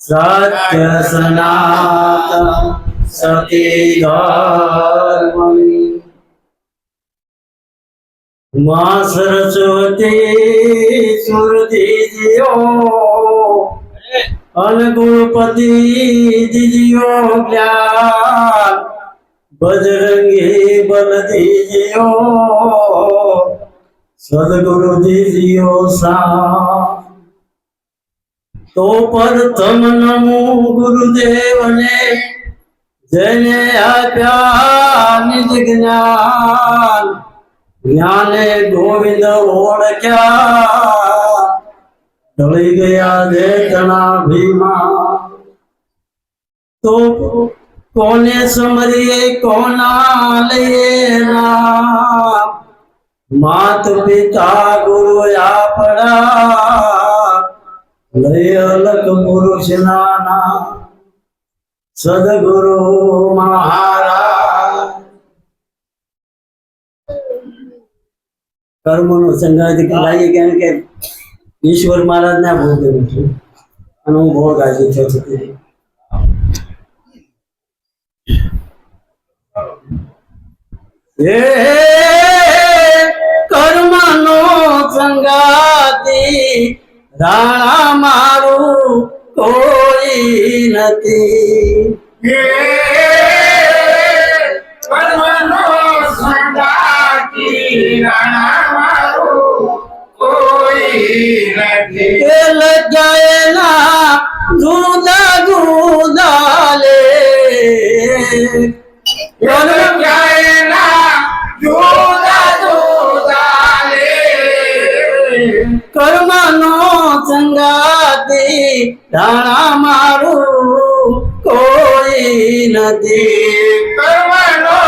સત્ય સનાતન સતી ધર્મની માં સરસ્વતી સુરતી જીઓ અનગુણપતિ દીજીઓ જ્ઞાન બજરંગી બલદીજીઓ સદગુરુ દીજીઓ સા તો પ્રથમ નમો ગુરુદેવને જેને આપ્યા નિજ જ્ઞાન, જ્ઞાને ગોવિંદ ઓળખ્યા. ઢળી ગયા દેતણા ભીમા. તો કોને સમરીએ, કોના લઈએ નામ માત પિતા ગુરુ આપણા. લય અલગ પુરુષ નાના સદગુરુ મહારાજ. કર્મનો સંઘાત કરાઈએ કેમ કે ઈશ્વર મહારાજ ના ભોગ છું. અને હું ભોગ આજે થયો છું. કર્મનો સંગાતી રાણા મારું કોઈ નથી કર્મનો સંગાતી રાણા મારું કોઈ નથી એ લજાયેલા જુદા જુદા લે કર્મનો સંગાતી ધાણા મારું કોઈ નથી. કર્મનો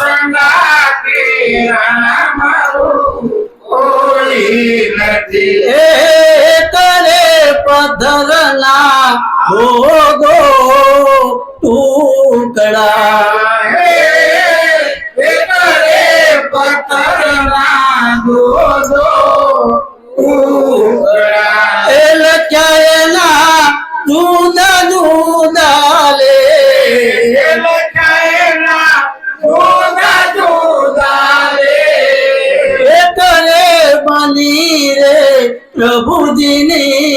સંગાતી ધાણા મારું કોઈ નથી. એ કરે પધરના ભોગો ટુકડા. એ બની રે પ્રભુજીની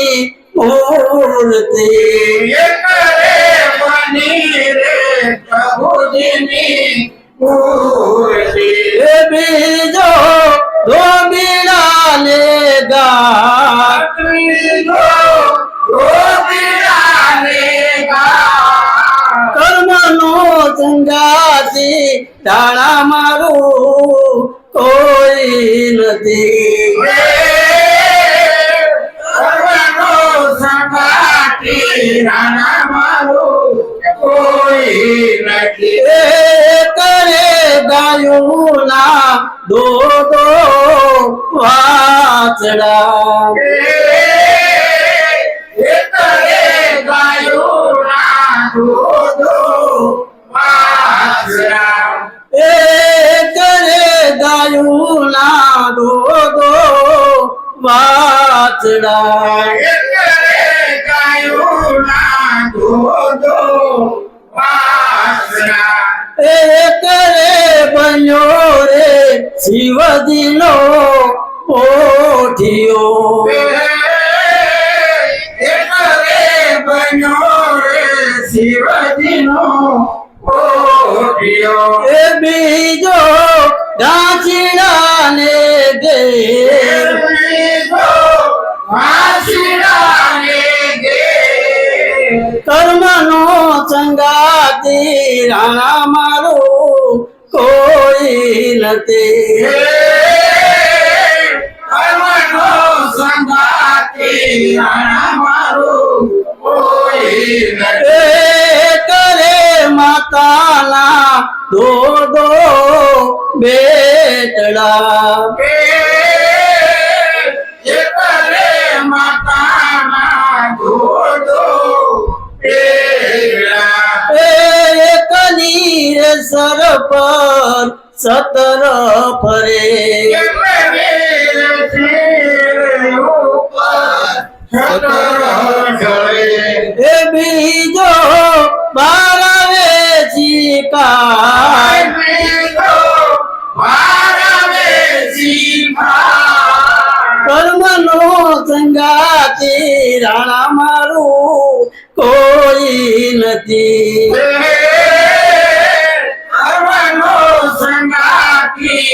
મૂર્તિ એ બીજો ધોબીડા લે ગા કર્મનો સંગાતી ટાણા મારું કોઈ નથી કોઈ નથી કરે ગાયુના દો દો વાચડા કરે ગાયુના દો દો વાચડા એ કરે બન્યો રે શિવજીનો પોઠિયો શિવજીનો ઓઢિયો એ બીજો રાણા મારું કોઈ નથી. કરે માતાના દો દો બેટડા કની સર પર સતર ફરે. એ બીજો બારાવે બીજો કર્મનો સંગાતી રાણા મારું કોઈ નથી.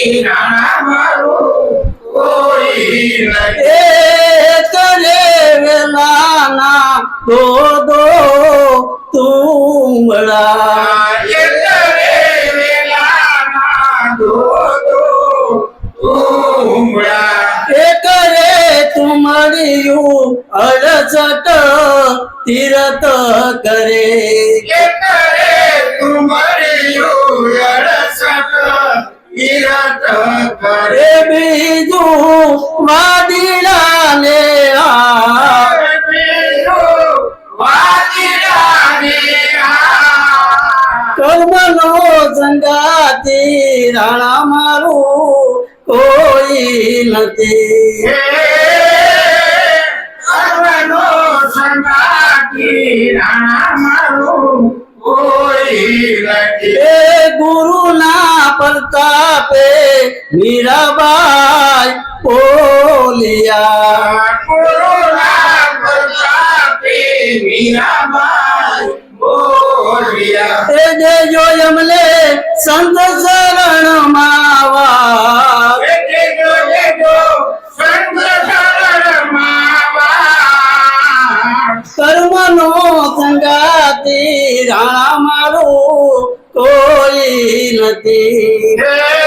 સંગાતી રાણા મારું કોઈ નથી એ કરે વેલાના દો દો કરે બીજું વાદીડાને આ. કર્મનો સંગાતી રાણા મારું કોઈ નથી. સર્વનો સંગાતી રાણા મારું કોઈ નથી. મીરાબાઈ બોલ્યા એ દેજો અમને સંત શરણ માવા કર્મ જો. કર્મનો સંગાતી રાણા મારું કોઈ નથી. હે